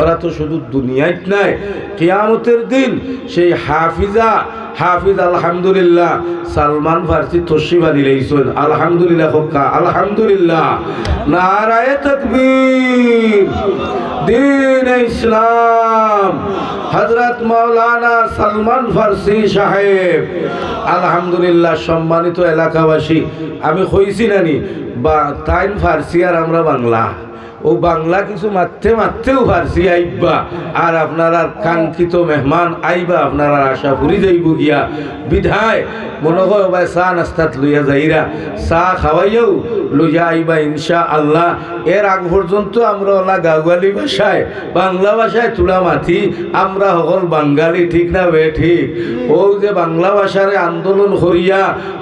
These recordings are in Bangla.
ওরা তো শুধু দুনিয়ায় নাই, কেয়ামতের দিন সেই হাফিজা, হাফিজ আলহামদুলিল্লাহ সালমান ফার্সি তসিফ লাইছেন আলহামদুলিল্লাহ হকা আলহামদুলিল্লাহ। নারায় তকবীর। দিন ইসলাম। হজরত মাওলানা সালমান ফার্সি সাহেব। আলহামদুলিল্লাহ সম্মানিত এলাকাবাসী, আমি কইছি নানি, বা তাইন ফার্সি আর আমরা বাংলা। ও বাংলা কিছু মারতে মারতেও ফার্সি আইবা আর আপনারা কাঙ্ক্ষিত মেহমান আইবা, আপনারা আশা ফুরি যাইব গিয়া। বিধায়, মনে হয় ভাই চা নাস্তাত লইয়া যাইরা। চা খাওয়াইও লইয়া আইবা ইনশা আল্লাহ এর আগ পর্যন্ত আমরা ওলা গাওয়ালি ভাষায়, বাংলা ভাষায় তুলা মাথি আমরা সকল বাঙালি, ঠিক না বে, ঠিক? ও যে বাংলা ভাষারে আন্দোলন করিয়া,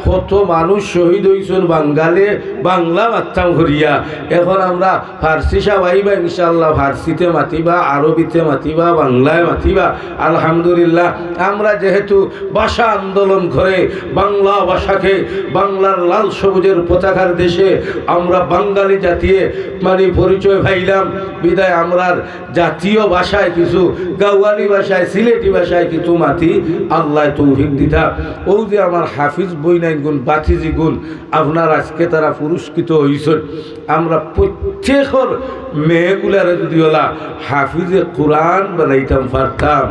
কত মানুষ শহীদ হইছেন বাঙালি, বাংলা মাত্রাম করিয়া। এখন আমরা ফার্সি সাহ ভাইবা ইনশাল্লাহ ফার্সিতে মাতিবা, আরবিতে মাতিবা, বাংলায় মাতিবা। আলহামদুলিল্লাহ, আমরা যেহেতু ভাষা আন্দোলন করে বাংলা ভাষাকে বাংলার লাল সবুজের পতাকার দেশে আমরা বাঙালি জাতীয় মানে পরিচয় পাইলাম বিদায় আমরার জাতীয় ভাষায় কিছু গাওয়ালি ভাষায়, সিলেটি ভাষায় কিছু মাতি, আল্লাহ তৌফিক দিতা। ও যে আমার হাফিজ বইনাই গুণ বাতিজি গুণ আপনার আজকে তারা পুরস্কৃত হয়েছেন আমরা প্রত্যেকর মেয়েগুলার যদি ওলা হাফিজে কোরআন বানাইতাম, পারতাম।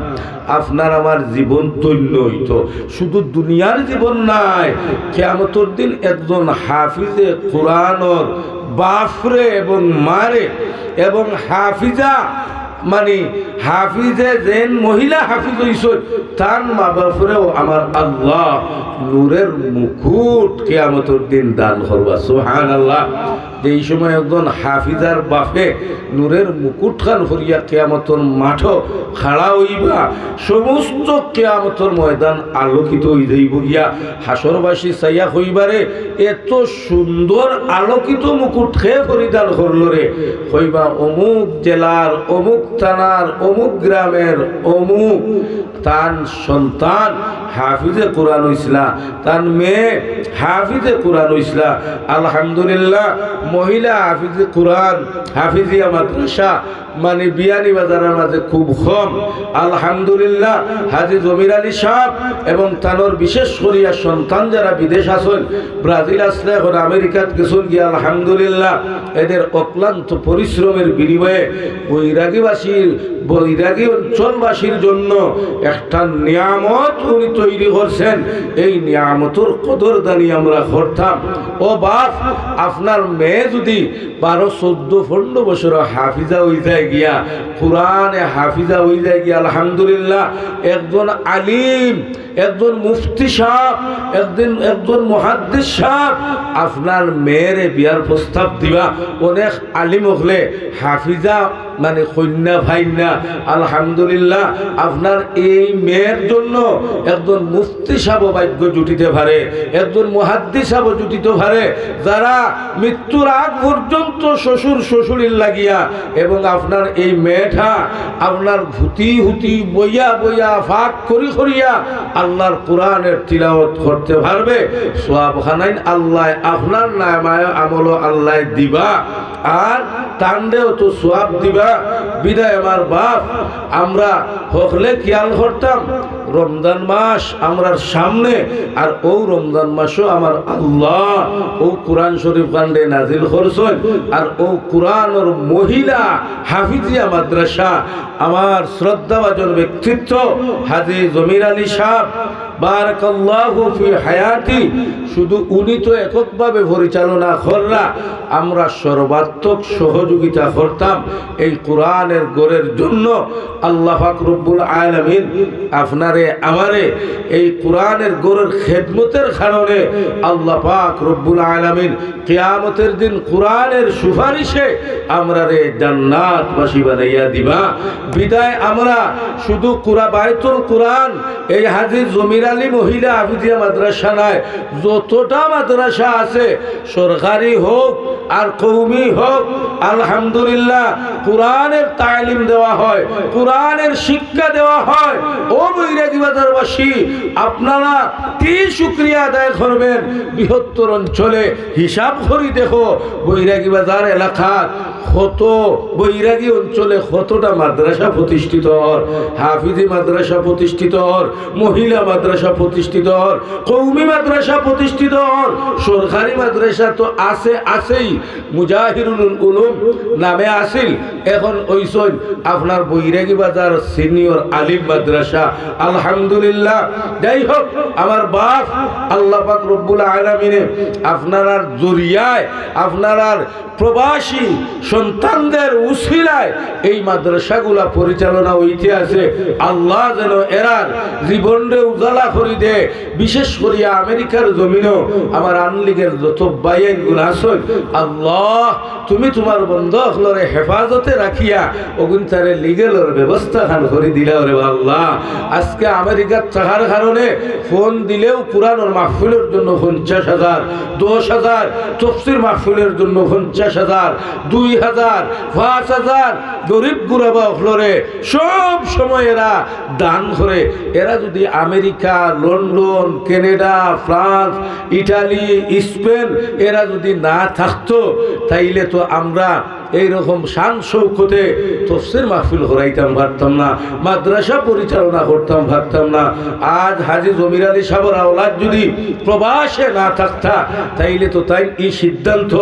আপনার আমার জীবন তৈন্য হইতো। শুধু দুনিয়ার জীবন নাই কেমতর দিন একজন হাফিজে কোরআনর বাফরে এবং মারে এবং হাফিজা মানে হাফিজে যেন মহিলা হাফিজ হইসই তার মা বাপরেও আমার আল্লাহ নূরের মুকুট কেয়ামতর দিন দান করবা। সোহান আল্লাহ যেই সময় একজন হাফিজার বাপে নূরের মুকুট খান হরিয়া কেয়ামতর মাঠ খাড়া হইবা, সমস্ত কেয়ামতর ময়দান আলোকিত হই যাইব গিয়া। হাসরবাসী চাইয়া হইবারে এত সুন্দর আলোকিত মুকুট খেয়ে পরিধান করল রে। হইবা অমুক জেলার, অমুক থানার, অমুক গ্রামের, অমুক তার সন্তান হাফিজে কোরআন ইসলা তার মেয়ে হাফিজে কোরআন ইসলা আলহামদুলিল্লাহ মহিলা হাফিজে কোরআন, হাফিজিয়া মাদ্রাসা মানে বিয়ানি বাজারের মাঝে খুব কম। আলহামদুলিল্লাহ, হাজি জমির আলী সাহ এবং তানোর বিশেষ করিয়া সন্তান যারা বিদেশ আসেন ব্রাজিল আসলে এখন আমেরিকাত গেছেন গিয়া, আলহামদুলিল্লাহ, এদের অক্লান্ত পরিশ্রমের বিনিময়ে বৈরাগীবাসীর, বৈরাগী অঞ্চলবাসীর জন্য একটা নিয়ামত উনি তৈরি করছেন। এই নিয়ামতর কদর দানি আমরা করতাম। ও বাপ, আপনার মেয়ে যদি বারো, চোদ্দ, পনেরো বছর হাফিজা হয়ে যায় গিয়া, কোরআনে হাফিজা হয়ে যায় গিয়া, আলহামদুলিল্লাহ, একজন আলিম, একজন মুফতি সাহ একদিন একজন মহাদ্দিস সাহ আপনার মেয়েরে বিয়ার প্রস্তাব দিবা, অনেক আলিম হলে হাফিজা মানে কন্যা ভাইন্যা আলহামদুলিল্লাহ, আপনার এই মেয়ের জন্য একজন মুফতি সাহ ভাগ্য জুটিতে পারে, একজন মহাদ্দি সাহ জুটিতে পারে, যারা মৃত্যুর আগ পর্যন্ত শ্বশুর শ্বশুরির লাগিয়া এবং আপনার এই মেয়েটা আপনার ভূতি হুতি বইয়া বইয়া ফাঁক করি করিয়া আল্লাহর কোরআনের তিলাওয়াত করতে পারবে সোয়াব আল্লাহ আপনার নামায় আমল আল্লাহ দিবা। আর তান্ডেও তো সোয়াব দিবা। বিদায় আমার বাপ। আমরা হকলে খেয়াল করতাম, রমজান মাস আমরার সামনে, আর ও রমজান মাসও আমার আল্লাহ। ও কোরআন শরীফ কাণ্ডে নাজিল করছেন, আর ও কোরআনর মহিলা হাফিজিয়া মাদ্রাসা। আমার শ্রদ্ধাভাজন ব্যক্তিত্ব হাজি জমির আলী সাহ শুধু উনি তো এককভাবে পরিচালনা কররা আমরা সর্বাত্মক সহযোগিতা করতাম এই কোরআনের গোরের জন্য। আল্লাহ ফাকরুবুল আলমিন আপনারে, আমারে এই কোরআনের গোরের খেদমতের কারণে আল্লাহ পাক রব্বুল আলমিন কেয়ামতের দিন কোরআনের সুপারিশে আমরা রে জান্নাতবাসী বানাইয়া দিবা। বিদায় আমরা শুধু কুরা বায়তুল কোরআন, এই হাজির জমির আলী মহিলা হাফিজিয়া মাদ্রাসা নাই। যতটা মাদ্রাসা আছে, সরকারি হোক আর কৌমি হোক, আলহামদুলিল্লাহ, কোরআনের তালিম দেওয়া হয়, কোরআনের শিক্ষা দেওয়া হয়। ও বৈরাগী বাজারবাসী আপনারা কি শুক্রিয়া আদায় করবেন? বৃহত্তর অঞ্চলে হিসাব করি দেখো, বৈরাগী বাজার এলাকার কত বৈরাগী অঞ্চলে কতটা মাদ্রাসা প্রতিষ্ঠিত হর হাফিজি মাদ্রাসা প্রতিষ্ঠিত হর মহিলা মাদ্রাসা প্রতিষ্ঠিত হর কৌমি মাদ্রাসা প্রতিষ্ঠিত হর সরকারি মাদ্রাসা তো আছে, আছেই। মুজাহিরুল উলুম নামে আসিল এখন ওইসন আপনার বৈরাগী বাজার সিনিয়র আলিম মাদ্রাসা। আলহামদুলিল্লাহ। যাই হোক আমার বাপ আল্লাহ পাক রব্বুল আলামিনে আপনার জরিয়ায়, আপনার প্রবাসী সন্তানদের উশিলায় এই মাদ্রাসাগুলা পরিচালনা হইতে আছে। আল্লাহ যেন এরার জীবনরে উজালা করি দে। বিশেষ করিয়া আমেরিকার জমিনেও আমার আনলিগের যত বাইন গুণ আছে আল্লাহ তুমি তোমার বন্ধ হলরে হেফাজতে রাখিয়া ওগুন তারে লিগেলর ব্যবস্থা খান করে দিলে রে আল্লাহ। আজকে আমেরিকার চাহার কারণে ফোন দিলেও পুরানোর মাহফিলের জন্য পঞ্চাশ হাজার, দশ হাজার, তফসির মাহফিলের জন্য পঞ্চাশ হাজার, দুই হাজার, পাঁচ হাজার, গরিব গুরাবা হলরে সব সময় এরা দান করে। এরা যদি America, London, Canada, France, Italy, Spain এরা যদি না থাকতো, তাইলে তো আমরা এইরকম শান শৌকতে তফসির মাহফিল হরাইতাম পারতাম না। মাদ্রাসা পরিচালনা করতাম পারতাম না। আজ হাজি জমির আলী সাবর আওলাদ যদি প্রবাসে না থাকতা, তাইলে তো তাই এই সিদ্ধান্ত।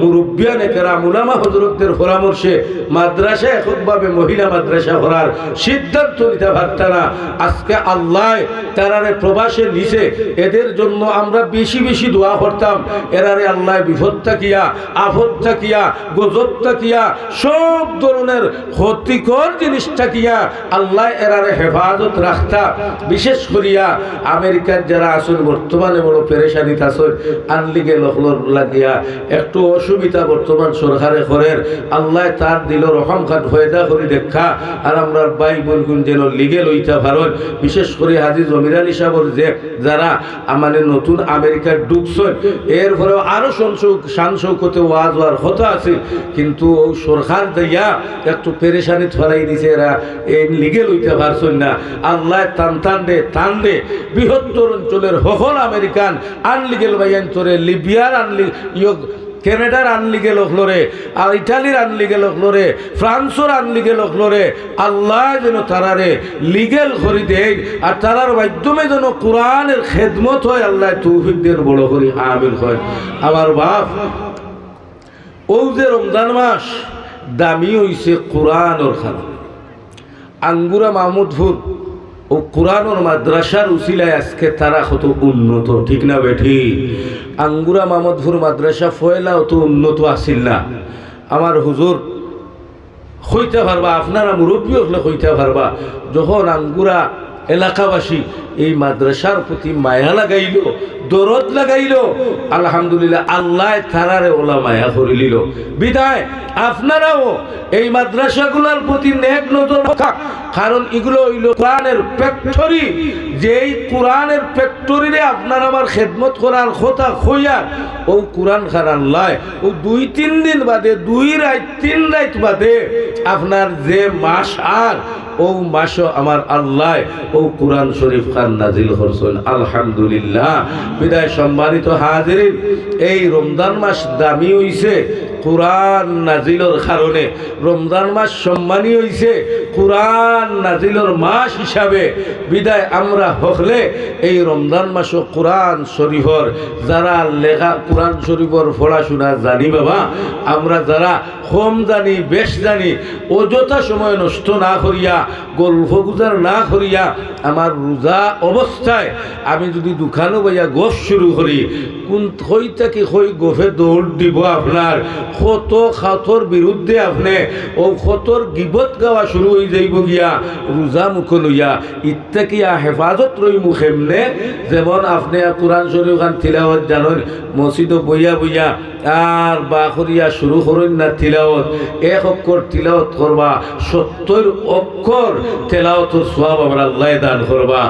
মুরব্বিয়ান একেরা মুলামা হজরতদের পরামর্শে মাদ্রাসা এককভাবে মহিলা মাদ্রাসা করার সিদ্ধান্ত নিতে পারতা না। আজকে আল্লাহ তারারে প্রবাসে নিচে এদের জন্য আমরা বেশি বেশি দোয়া করতাম। এরারে আল্লাহ বিপদ থাকিয়া, আফত থাকিয়া, গজব থাকিয়া সব ধরনের ক্ষতিকর জিনিস থাকিয়া আল্লাহ এরারে হেফাজত রাখতা। বিশেষ করিয়া আমেরিকার যারা আসুন বর্তমানে বড় পেরেশানিত আসুন আনলিগে লখলর লাগিয়া একটু অসুবিধা বর্তমান সরকারে করের আল্লাহ তার দিল রকম খাট ফয়দা করে দেখা। আর আমরা বাই বোনগুন যেন লিগে লইতে পারেন, বিশেষ করে হাজি জমির আলী সাহর যে যারা আমাদের নতুন আমেরিকার ঢুকছেন এরপরেও আরও সংসৌক শান শৌকতে ওয়াজ হওয়ার কথা আছে, কিন্তু ও সরকার দিয়া, একটু পেরেশানি ছড়াই দিছে এরা। এই লিগে লইতে পারছেন না। আল্লাহ টান টান দে টান দে। বৃহত্তর অঞ্চলের হকল আমেরিকান আনলিগেল বাইয়ান্তরে লিবিয়ার আনলি ইয়ক কেনেডার আনলিগে লোকলরে আর ইটালির আনলিগে লোকলরে ফ্রান্সর আনলিগে লোকলরে আল্লাহ যেন তারারে লিগেল করি দেয় আর তারার মাধ্যমে যেন কোরআনের খেদমত হয়, আল্লাহ তৌফিকদের বড় করি আমিল হয়। আমার বাপ ও যে রমজান মাস দামি হইছে কোরআনর খানা আঙ্গুরা মাহমুদপুর ও কোরআনর মাদ্রাসার উসিলায় আজকে তারা কত উন্নত, ঠিক না বেঠি? আঙ্গুরা মাহমুদপুর মাদ্রাসা ফয়লা অত উন্নত আসিল না। আমার হুজুর, হইতে পারবা, আপনারা মুরব্বী হলে হইতে পারবা, যখন আঙ্গুরা এলাকাবাসী এই মাদ্রাসার প্রতি মায়া লাগাইল দরদ লাগাইল। আলহামদুলিল্লাহ, আল্লাহ তারারে ওলা মায়া করে নিল বিদায়, আপনারাও এই মাদ্রাসাগুলোর প্রতি নেক নজর রাখা কারণ এগুলো হইল কোরআনের ফ্যাক্টরি যেই কোরআনের ফ্যাক্টরিরে আপনার আমার খেদমত করার কথা হইয়া ও কোরআন খান আল্লাহ, ও দুই তিন দিন বাদে, দুই রাত, তিন রাত বাদে আপনার যে মাস আর, ও মাস আমার আল্লাহ, ও কোরআন শরীফ খান নাজিল করছেন। আলহামদুলিল্লাহ। বিদায় সম্মানিত হাজির এই রমজান মাস দামি হইছে। কোরআন নাজিলর কারণে রমজান মাস সম্মানী হইছে। কোরআন নাজিলর মাস হিসাবে বিদায় আমরা হকলে এই রমজান মাস কোরআন শরীফর যারা লেখা কোরআন শরীফর পড়াশোনা জানি বাবা, আমরা যারা কম জানি, বেশ জানি, অযথা সময় নষ্ট না করিয়া গল্প গুজার না করিয়া আমার রোজা অবস্থায় আমি যদি দোকানও বাইয়া গোফ শুরু করি, কোন হই থেকে হই গোফে দৌড় দিব আপনার? কত খাতর বিরুদ্ধে আপনি ও গিবত গাওয়া শুরু হয়ে যাইব গিয়া রোজা মুখ লইয়া ইত্যাকিয়া হেফাজত রই মুখেমনে যেমন আপনি কোরআন শরীফ খান তিলাওয়াত জানেন মসজিদ বইয়া বইয়া আর বা করিয়া শুরু করেন না তিলাওয়াত এক অক্ষর তিলাওয়াত করবা সত্তর অক্ষর তেলাওয়াতর সব আমরা আল্লাহ দান করবা